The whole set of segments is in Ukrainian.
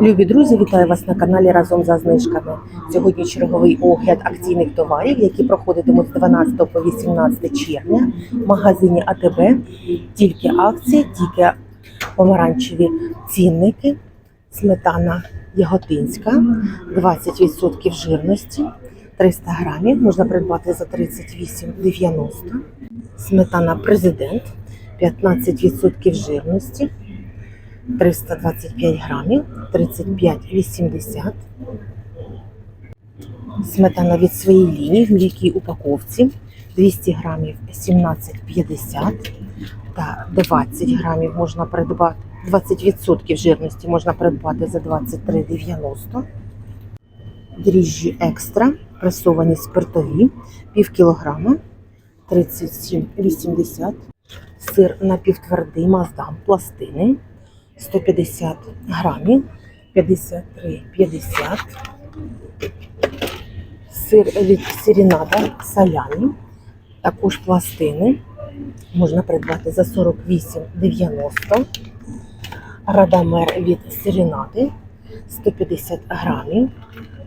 Любі друзі, вітаю вас на каналі разом за знижками. Сьогодні черговий огляд акційних товарів, які проходитимуть з 12 по 18 червня в магазині АТБ. Тільки акції, тільки помаранчеві цінники, сметана яготинська, 20% жирності, 300 грамів, можна придбати за 38,90. Сметана президент, 15% жирності. 325 грамів, 35,80. Сметана від своєї лінії в м'якій упаковці 200 грамів 17,50 та 20 грамів можна придбати. 20% жирності можна придбати за 23,90. Дріжджі екстра, пресовані спиртові, пів кілограма 37,80. Сир напівтвердий маздам пластини 150 грамів, 53,50. Сир від Сірінада саляні, також пластини. Можна придбати за 48,90. Радамер від Сірінади 150 грамів,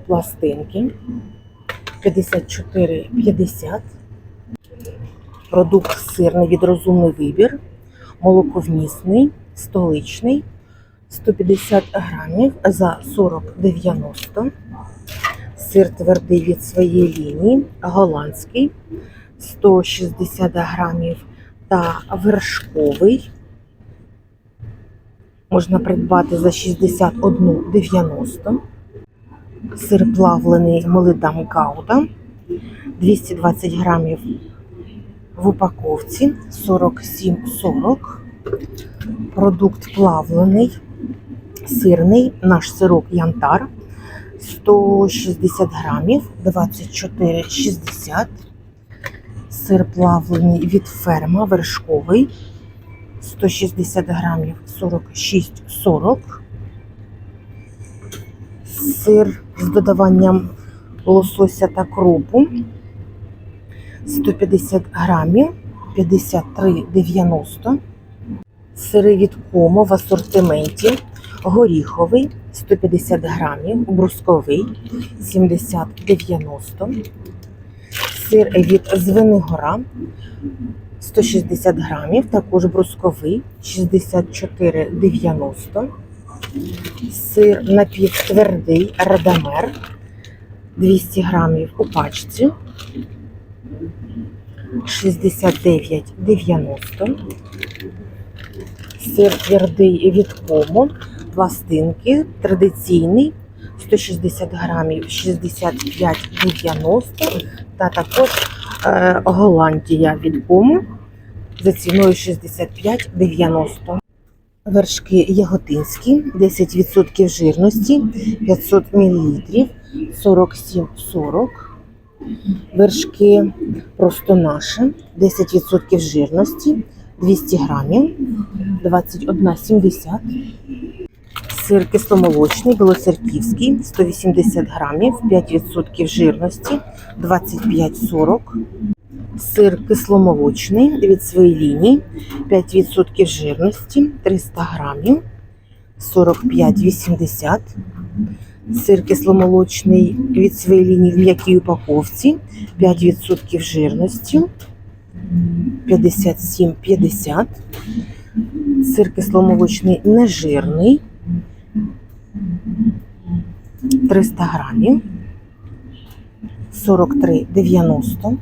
пластинки 54,50. Продукт сирний від розумний вибір, молоковмісний, столичний 150 грамів за 40,90. Сир твердий від своєї лінії, голландський 160 грамів та вершковий. Можна придбати за 61,90. Сир плавлений молидам гауда 220 грамів в упаковці 47,40. Продукт плавлений, сирний, наш сирок янтар 160 грамів, 24,60. Сир плавлений від ферма вершковий 160 грамів 46,40. Сир з додаванням лосося та кропу 150 грамів 53,90. Сири від комо в асортименті. Горіховий 150 грамів, брусковий 70,90. Сир від Звенигора 160 грамів, також брусковий 64,90. Сир напівтвердий радамер 200 грамів у пачці 69,90. Сир твердий від кому, пластинки, традиційний. 160 грамів 65,90 та також е, Голландія від кому. За ціною 65,90. Вершки яготинські, 10% жирності, 500 мл, 47,40. Вершки просто наші, 10% жирності, 200 грамів, 21,70. Сир кисломолочний, білоцерківський, 180 грамів, 5% жирності, 25,40. Сир кисломолочний від своєї лінії, 5% жирності, 300 грамів, 45,80. Сир кисломолочний від своєї лінії в м'якій упаковці, 5% жирності, 57,50. Сир кисломолочний нежирний, 300 грамів, 43,90.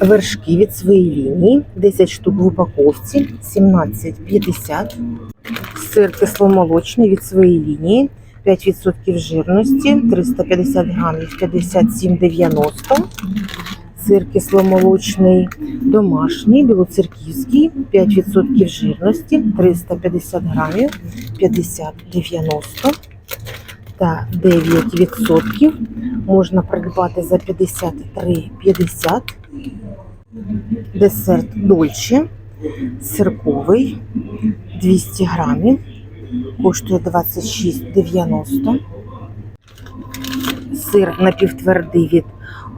Вершки від своєї лінії, 10 штук в упаковці, 17,50. Сир кисломолочний від своєї лінії, 5% жирності, 350 грамів, 57,90. Сир кисломолочний домашній, білоцерківський, 5% жирності, 350 грамів, 50,90 та 9% можна придбати за 53,50. Десерт Дольче, сирковий, 200 грамів, коштує 26,90. Сир напівтвердий від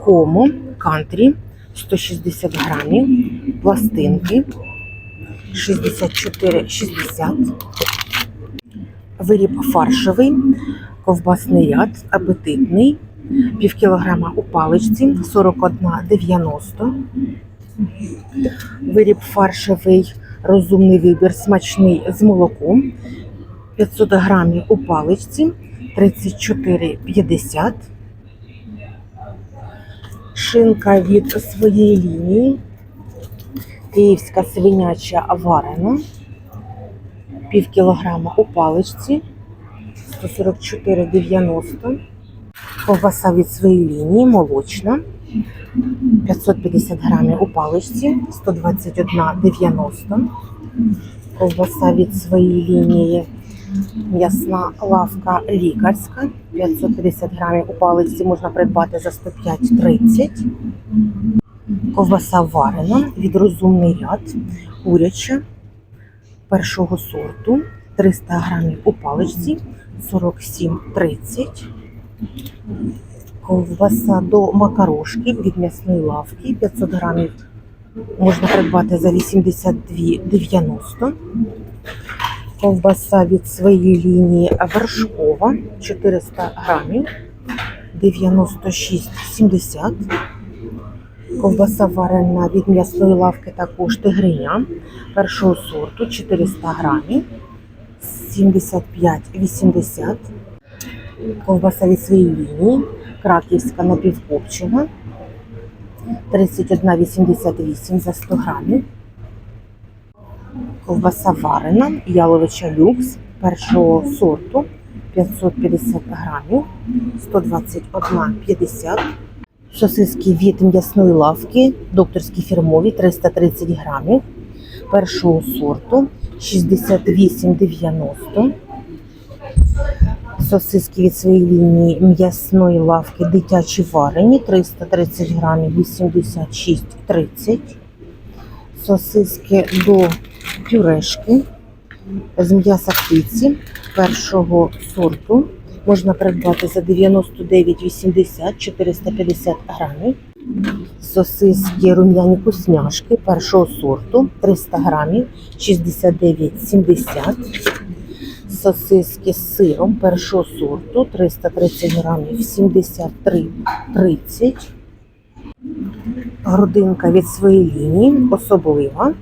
Комо, кантрі, 160 грамів, пластинки 64,60. Виріб фаршевий, ковбасний ряд, апетитний, пів кілограма у паличці, 41,90. Виріб фаршевий, розумний вибір, смачний з молоком, 500 грамів у паличці, 34,50. Шинка від своєї лінії, київська свиняча варена, пів кілограма у паличці, 144,90. Ковбаса від своєї лінії, молочна, 550 грамів у паличці, 121,90. Ковбаса від своєї лінії, м'ясна лавка лікарська, 550 грамів у паличці можна придбати за 105,30. Ковбаса варена від розумний ряд, куряча першого сорту, 300 грамів у паличці, 47,30. Ковбаса до макарошки від м'ясної лавки, 500 грамів можна придбати за 82,90. Ковбаса від своєї лінії вершкова 400 грамів 96,70. Ковбаса варена від м'ясної лавки також тигриня першого сорту 400 грамів 75,80. Ковбаса від своєї лінії краківська напівкопчена 31,88 за 100 грамів. Ковбаса варена, яловича люкс першого сорту 550 грамів, 121,50. Сосиски від м'ясної лавки, докторські фірмові 330 грамів, першого сорту 68,90. Сосиски від своєї лінії м'ясної лавки дитячі варені 330 грамів 86,30. Сосиски до пюрешки з м'яса птиці першого сорту можна придбати за 99,80 450 грамів. Сосиски рум'яні вкусняшки першого сорту 300 грамів 69,70. Сосиски з сиром першого сорту 330 грамів 73,30. Грудинка від своєї лінії особлива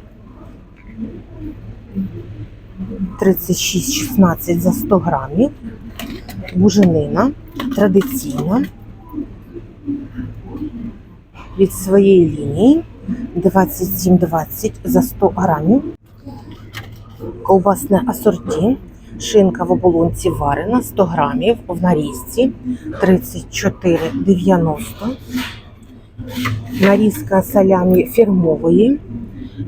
36,16 за 100 грамів. Буженина традиційна від своєї лінії 27,20 за 100 грамів. Ковбасне асорті. Шинка в оболонці варена 100 грамів в нарізці 34,90. Нарізка салямі фірмової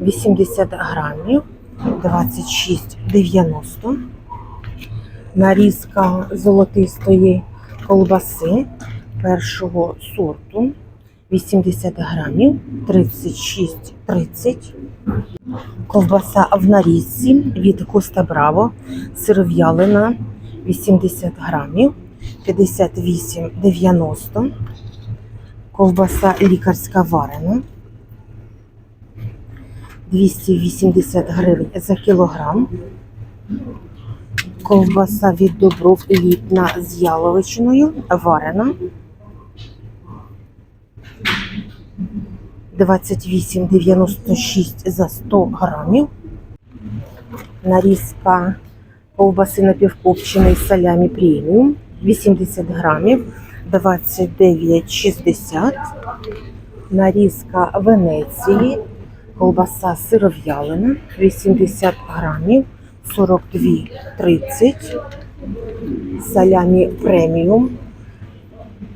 80 грамів 26,90. Нарізка золотистої колбаси першого сорту 80 грамів 36,30. Ковбаса в нарізці від Коста Браво сиров'ялина 80 грамів 58,90. Ковбаса лікарська варена 280 гривень за кілограм. Ковбаса від Добров елітна з яловичиною варена 28,96 за 100 грамів. Нарізка ковбаси напівкопченої салямі преміум 80 грамів 29,60. Нарізка Венеції, ковбаса сиров'ялина 80 грамів 42,30. Салямі преміум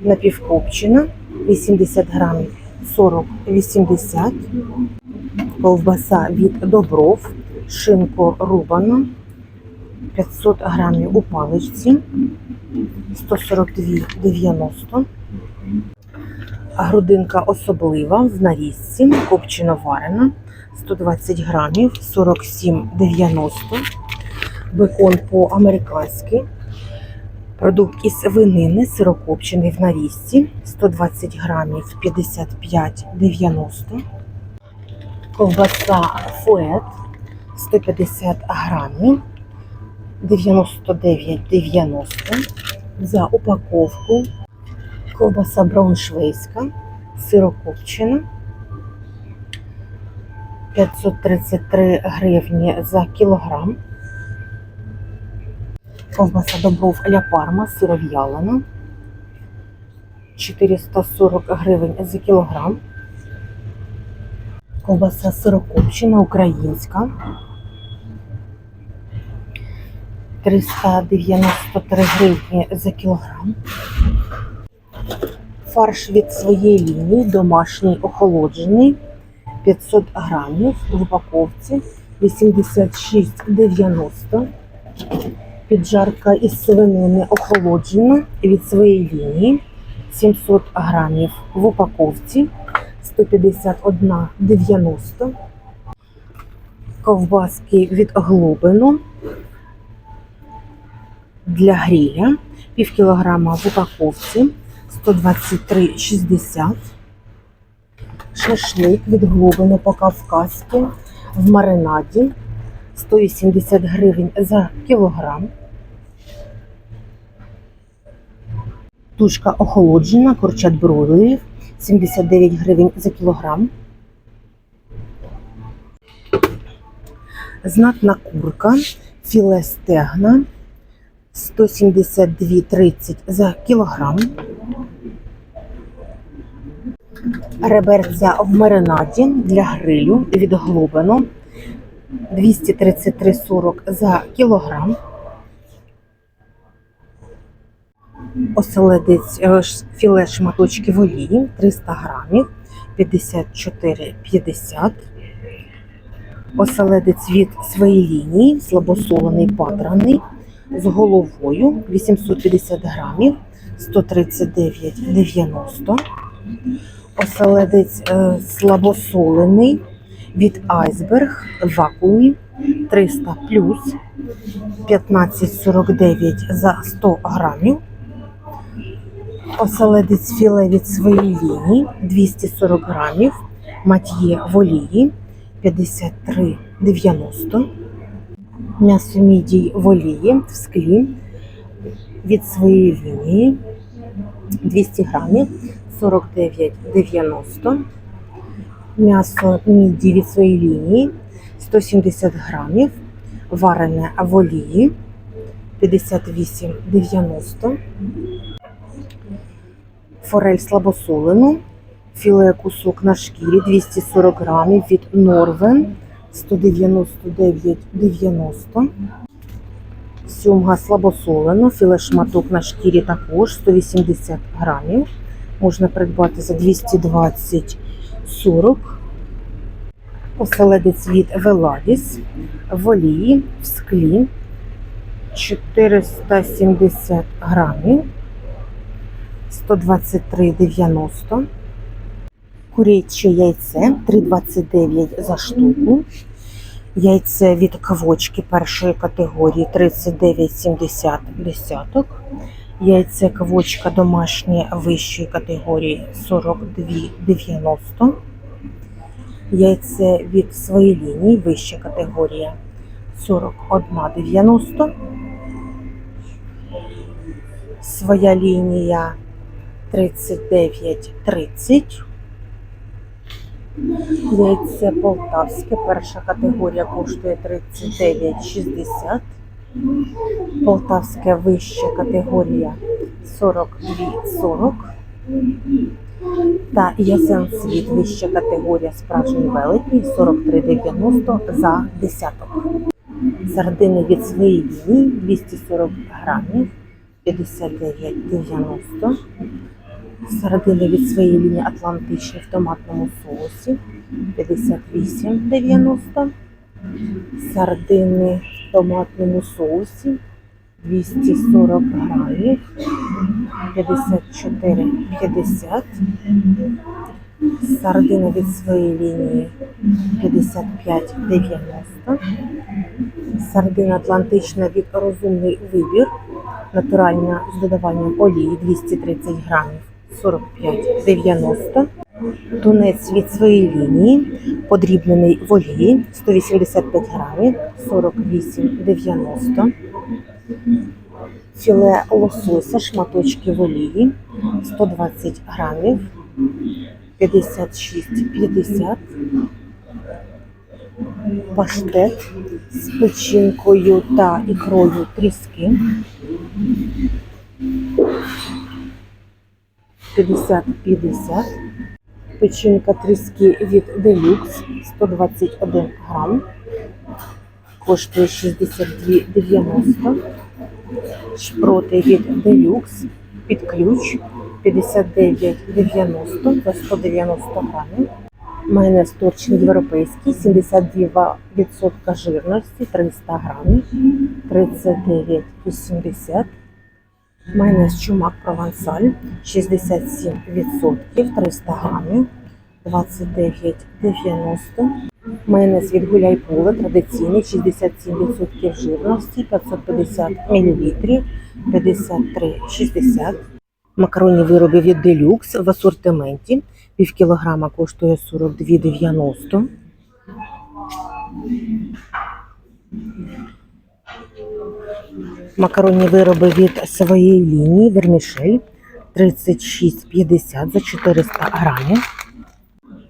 напівкопчена 80 грамів 40,80. Ковбаса від Добров, шинко рубана 500 грамів у паличці 142,90. Грудинка особлива в нарізці, копчено варена 120 грамів 47,90. Бекон по-американськи. Продукт із свинини сирокопчений в нарізці 120 грамів 55,90. Ковбаса фует 150 грамів 99,90 за упаковку. Ковбаса брауншвейська, сирокопчена 533 гривні за кілограм. Ковбаса добров ля парма, сиров'ялина 440 гривень за кілограм. Ковбаса сирокопчена українська 393 гривні за кілограм. Фарш від своєї лінії домашній охолоджений 500 грамів в упаковці 86,90. Піджарка із свинини охолоджена від своєї лінії 700 грамів в упаковці 151,90. Ковбаски від глобину для гриля пів кілограма в упаковці 123,60. Шашлик від глобину по-кавказьки в маринаді 180 гривень за кілограм. Тушка охолоджена, курчат бройлерів 79 гривень за кілограм. Знатна курка, філе стегна 172,30 за кілограм. Реберця в маринаді для грилю від глобину 233,40 за кілограм. Оселедець е, філе шматочки в олії 300 грамів 54,50. Оселедець від своєї лінії, слабосолений патраний з головою 850 грамів 139,90. Оселедець е, слабосолений від айсберг в вакуумі 300 плюс 15,49 за 100 грамів. Оселедець філе від своєї лінії 240 грамів, мат'є в олії 53,90. М'ясо мідій в олії в склі від своєї лінії 200 грамів 49,90. М'ясо міді від своєї лінії 170 грамів, варене в олії 58,90. Форель слабосолену, філе кусок на шкірі 240 грамів від Норвен 199,90. Сьомга слабосолена, філе шматок на шкірі також 180 грамів. Можна придбати за 220,40. Оселедець від Веладіс в олії в склі 470 грамів 123,90. Куряче яйце 3,29 за штуку. Яйце від квочки першої категорії 39,70 десяток. Яйце квочка домашнє вищої категорії 42,90. Яйце від своєї лінії вища категорія 41,90. Своя лінія 39,30. Яйце полтавське, перша категорія коштує 39,60. Полтавська вища категорія 42,40. Та ясен світ вища категорія справжній великий 43,90 за десяток. Сардини від своєї лінії 240 грамів 59,90. Сардини від своєї лінії Атлантичні в томатному соусі 58,90. Сардини в томатному соусі 240 грамів 54,50. Сардини від своєї лінії 55,90. Сардина Атлантична від розумний вибір. Натуральна з додаванням олії 230 грамів 45,90. Тунець від своєї лінії, подрібнений в олії 185 грамів 48,90. Філе лосося, шматочки в олії 120 грамів, 56,50. Паштет з печінкою та ікрою тріски. 50-50. Печінка тріски від Deluxe 121 грам. Коштує 62,90. Шпроти від Deluxe під ключ 59,90 за 190 грамів. Майонез торчин європейський 72% жирності 300 грамів 39,80. Майонез чумак провансаль 67% 300 грамів 29,90. Майонез від гуляй поле традиційний 67% жирності 550 мл 53,60. Макаронні вироби від Deluxe в асортименті. Пів кілограма коштує 42,90. Макаронні вироби від своєї лінії Вермішель 36,50 за 400 грамів.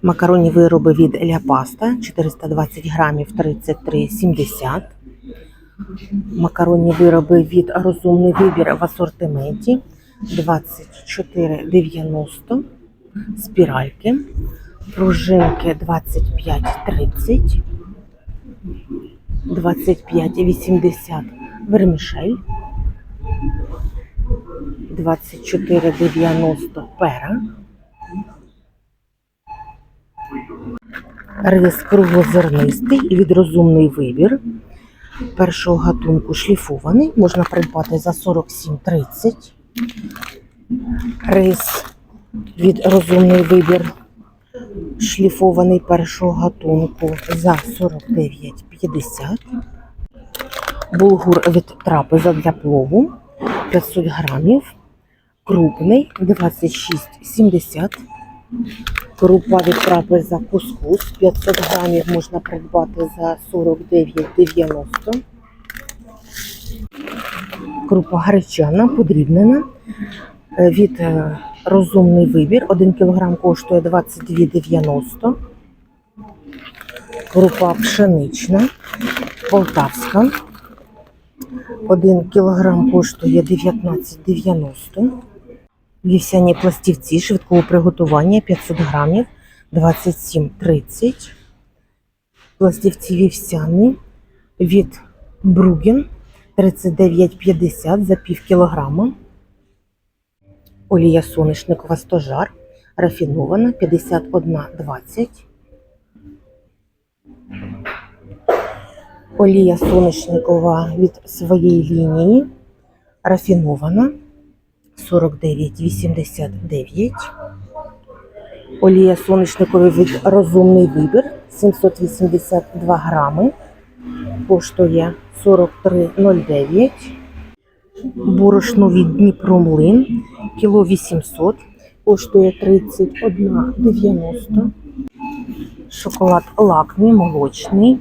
Макаронні вироби від Ля Паста 420 грамів 33,70. Макаронні вироби від Розумний вибір в асортименті 24,90. Спіральки. Пружинки 25,30. 25,80 вермішель. 24,90 пера. Рис круглозернистий від розумний вибір. Першого гатунку шліфований. Можна придбати за 47,30. Рис від розумний вибір. Шліфований першого гатунку за 49,50. Булгур від трапеза для плову 500 грамів. Крупний 26,70. Крупа від трапеза кускус 500 грамів можна придбати за 49,90. Крупа гречана подрібнена е, від е, розумний вибір. 1 кг коштує 22,90. Крупа пшенична, полтавська. 1 кг коштує 19,90. Вівсяні пластівці швидкого приготування 500 грамів 27,30. Пластівці вівсяні від Бруген 39,50 за пів кілограма. Олія соняшникова стожар рафінована 51,20. Олія соняшникова від своєї лінії рафінована 49,89. Олія соняшникова від розумний вибір 782 грами. Коштує 43,09. Борошно від Дніпромлин кіло 800, коштує 31,90. Шоколад лакмі молочний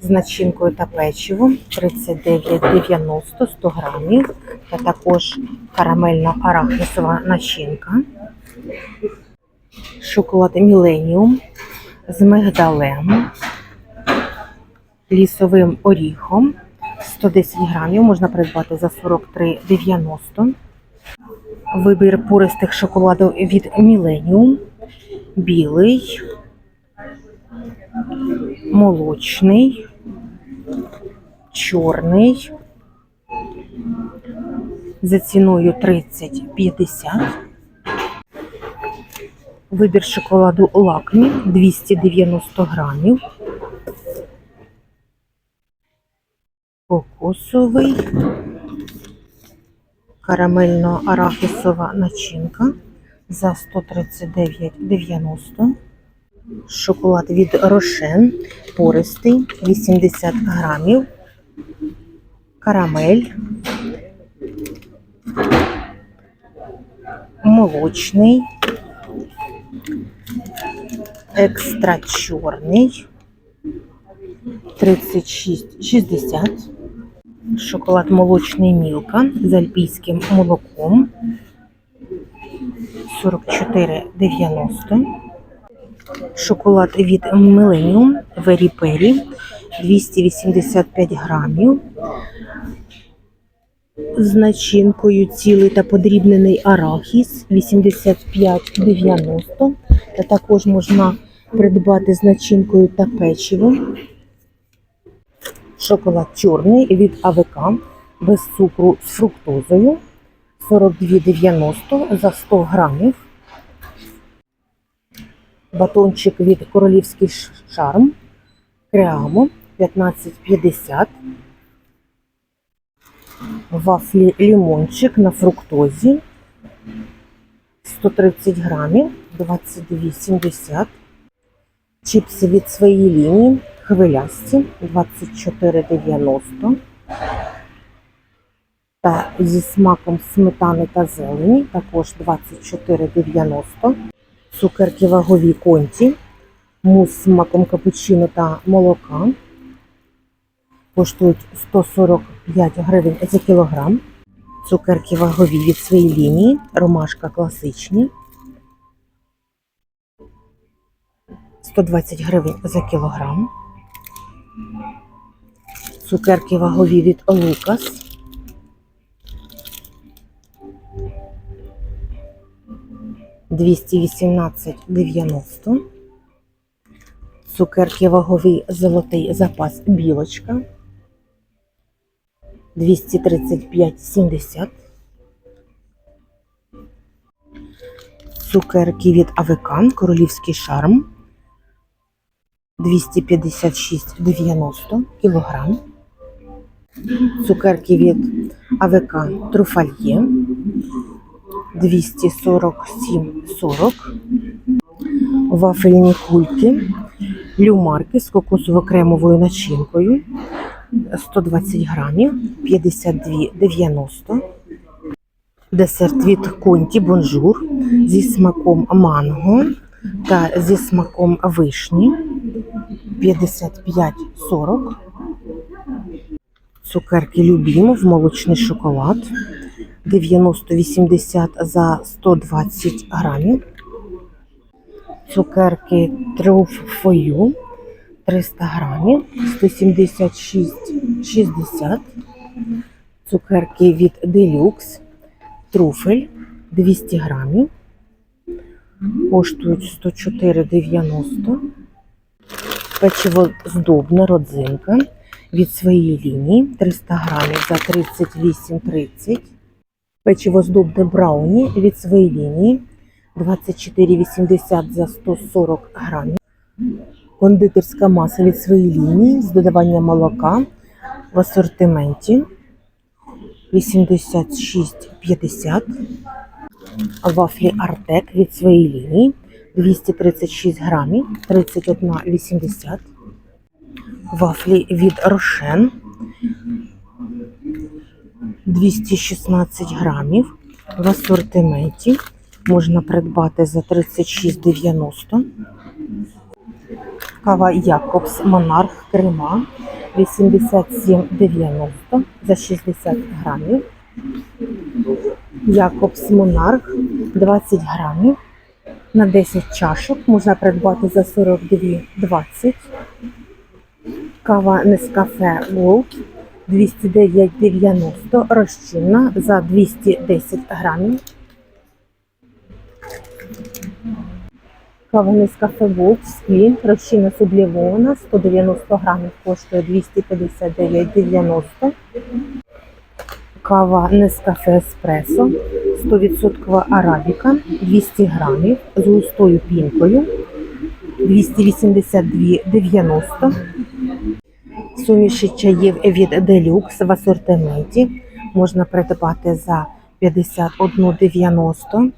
з начинкою та печивом 39,90 100 грамів. Та також карамельно арахісова начинка. Шоколад Міленіум з мигдалем, лісовим оріхом 110 грамів можна придбати за 43,90. Вибір пористих шоколадів від Millennium. Білий, молочний, чорний. За ціною 30,50. Вибір шоколаду Лакмі 290 грамів. Кокосовий, карамельно-арахісова начинка за 139,90. Шоколад від Рошен пористий 80 грамів. Карамель. Молочний. Екстра чорний. 36,60. Шоколад молочний мілка з альпійським молоком 44,90. Шоколад від Millennium Very Perry 285 грамів. З начинкою цілий та подрібнений арахіс 85,90. Та також можна придбати з начинкою та печивом. Шоколад чорний від АВК без цукру з фруктозою 42,90 за 100 грамів. Батончик від Королівський шарм Креамо 15,50. Вафлі лімончик на фруктозі 130 грамів 22,70. Чіпси від своєї лінії хвилясті 24,90. Та зі смаком сметани та зелені також 24,90. Цукерки вагові конті, мус з смаком капучино та молока. Коштують 145 гривень за кілограм. Цукерки вагові від своєї лінії, ромашка класичні. 120 гривень за кілограм. Цукерки вагові від Лукас. Двісті вісімнадцять дев'яносто. Цукерки вагові золотий запас білочка. 235,70. Цукерки від АВК, королівський шарм. 256,90 кілограм. Цукерки від АВК Труфальє 247,40. Вафельні кульки люмарки з кокосово-кремовою начинкою 120 грамів 52,90. Десерт від Конті Бонжур зі смаком манго та зі смаком вишні 55,40. Цукерки Любімов, молочний шоколад 90,80 за 120 грамів. Цукерки Truf Фою 300 грамів 176,60. Цукерки від Deluxe Труфель 200 грамів. Коштують 104,90. Печиво здобне родзинка від своєї лінії 300 грамів за 38,30. Печиво здобне брауні від своєї лінії 24,80 за 140 грамів. Кондитерська маса від своєї лінії з додаванням молока в асортименті 86,50. Вафлі Артек від своєї лінії 236 грамів 31,80. Вафлі від Рошен 216 грамів в асортименті. Можна придбати за 36,90. Кава Якобс Монарх Крема 87,90 за 60 грамів. Якобс Монарх 20 грамів на 10 чашок. Можна придбати за 42,20. Кава Нескафе Gold 209,90 розчинна за 210 грамів. Кава Нескафе Gold в склі, розчинна сублімована, 190 грамів коштує 259,90. Кава Нескафе Еспресо 100% арабіка 200 грамів з густою пінкою 282,90. Суміші чаїв від Deluxe в асортименті можна придбати за 51,90.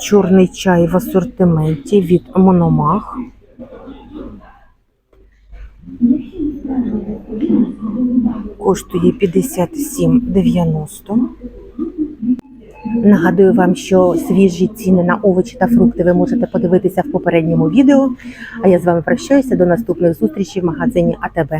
Чорний чай в асортименті від Мономах. Коштує 57,90. Нагадую вам, що свіжі ціни на овочі та фрукти ви можете подивитися в попередньому відео. А я з вами прощаюся до наступних зустрічей в магазині АТБ.